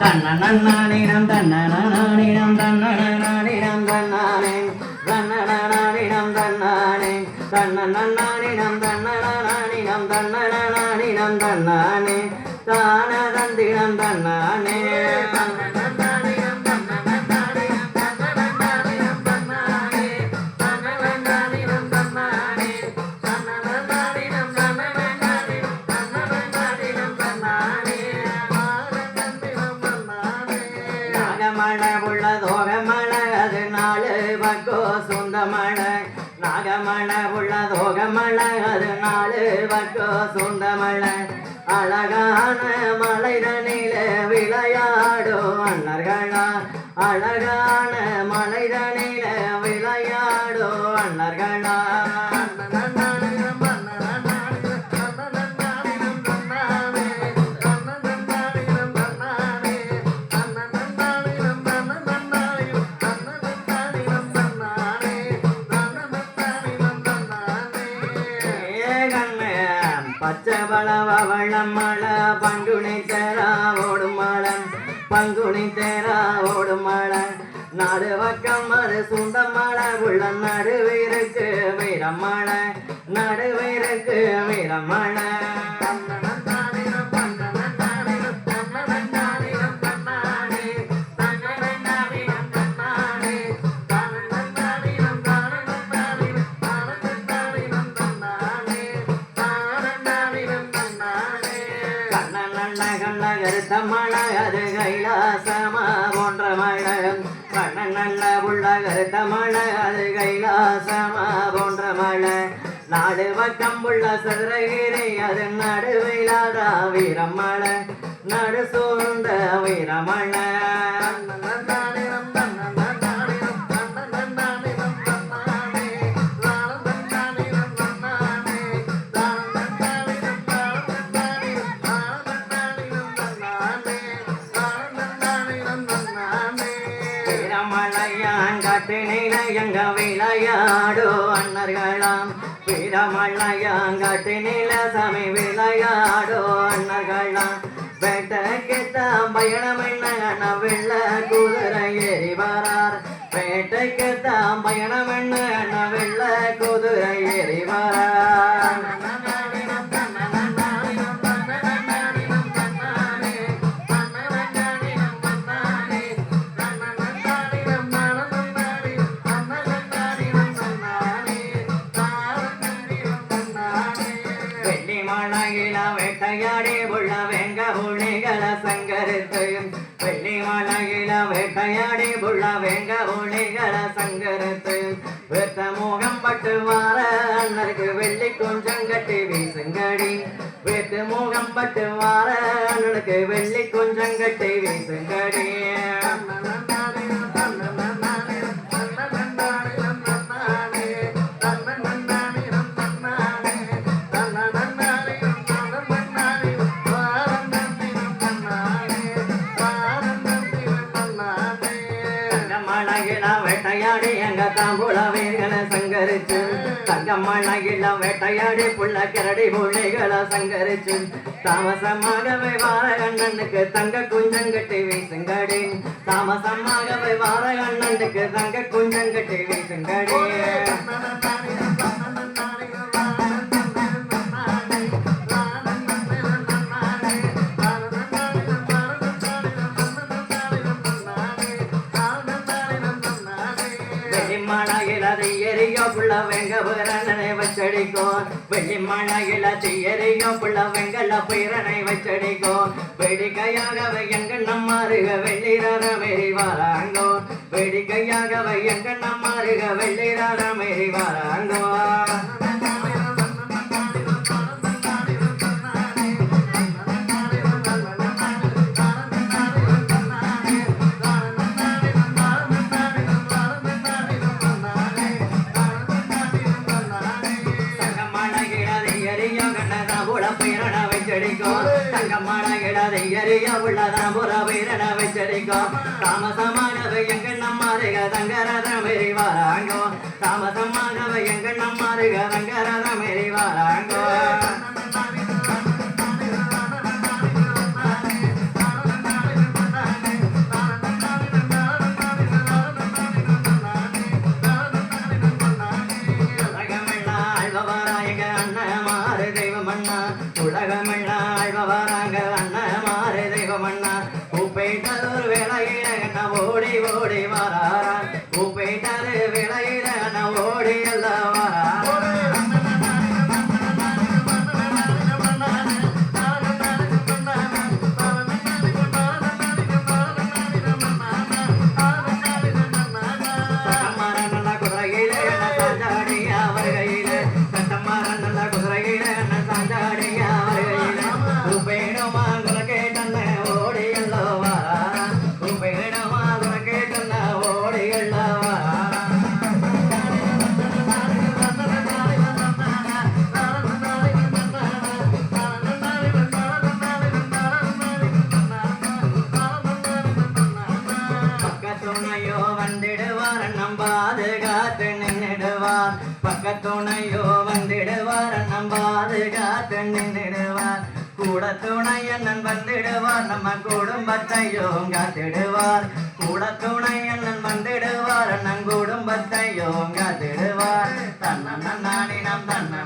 தன்னனநானினம் தன்னனநானினம் தன்னனநானினம் தன்னானே தன்னனநானினம் தன்னானே தன்னனநானினம் தன்னனநானினம் தன்னனநானினம் தன்னானே தான தந்தினம் தன்னானே நாகமழை உள்ள தோகமழை அது நாலு பக்கோ சொந்தமழை அழகான மலைதனில விளையாடோ அண்ணர்களா அழகான மலைதனில விளையாடோ அண்ணர்களா பச்சை பழவ வள்ளம் பங்குனி தேரா ஓடும் மழை பங்குனி தேரா ஓடும் மழை நாடு பக்கம் மறு சுண்ட மழை உள்ள நடுவிருக்கு வீரம் மழை நடுவிருக்கு வீரம் மழை கண்ணன் கண்ண கருத்த மழகரு கைலாசமா போன்ற மழகம் கண்ணன் நல்ல உள்ள கருத்த மழகரு கைலாசமா போன்ற மழை. நாடு பக்கம் உள்ள சதுரகிரி அது நடுவிலாதா வீரமழை. நடு சூழ்ந்த வீரமழை. காட்டினில எங்க விளையாடோ அண்ணர்களாம் வீரமலையான் காட்டினில விளையாடோ அண்ணர்களாம் வேட்டைக்குத்தான் பயணம் என்ன வெள்ள குதிரை ஏறி வரார். வேட்டைக்குத்தான் பயணம் என்ன கண சங்கரத்தையும் வெள்ளி மலகில வேட்டையாடி உள்ள வெங்க புலிகளை சங்கரத்தையும் வெத்த மோகம் பட்டு மாற அண்ணருக்கு வெள்ளி கொஞ்சம் கட்டி வீசுங்கடி. வெத்து மோகம் பட்டு மாற அண்ணனுக்கு வெள்ளி கொஞ்சம் கட்டி வீசுங்கடி. வேட்டையாடி எங்க தாம்பூல வீரனை சங்கரிச்சு தங்கமலையில வேட்டையாடி புள்ள கிரடி புள்ளிகளை சங்கரிச்சு. தாமசமாகவே வார அண்ணனுக்கு தங்க குஞ்சங்கட்டி வீசுங்கடி. தாமசமாகவே வார அண்ணனுக்கு தங்க குஞ்சங்கட்டி வீசுங்கடி. கதை எரியோ புள்ள வெங்க பிறனை வச்சடிக்கும் வெள்ளிமலையில எரியோ புள்ள வெங்கல பிறனை வச்சடிக்கும் வேடிக்கையாகவே எங்க நம்மாருக வெள்ளிரர மேரி வராங்கோ. வேடிக்கையாகவே எங்க நம்மாருக வெள்ளிரர மேரி வராங்கோ. வச்சடிக்கும் தங்கமலையில எரியோ உள்ளதா புல பிறனை வச்சடிக்கும் தாமசமாகவே எங்க நம்மாருக தங்கரத வராங்கோ தாமசமாகவே எங்க நம்மாருக தங்கரத வராங்கள் அண்ணன் மாறு தெய்வம் அண்ணா உப்பை தூர் வேலையில ஓடி ஓடி மாறாரா உப்பை பாதுகாத்து நின்றுடுவார் கூட துணை அண்ணன் வந்திடுவார். நம்ம குடும்பத்தையும் காத்திடுவார். கூட துணை அண்ணன் வந்திடுவார். அண்ணன் குடும்பத்தையும் காத்திடுவார். தன்னண்ணன் நானி நம்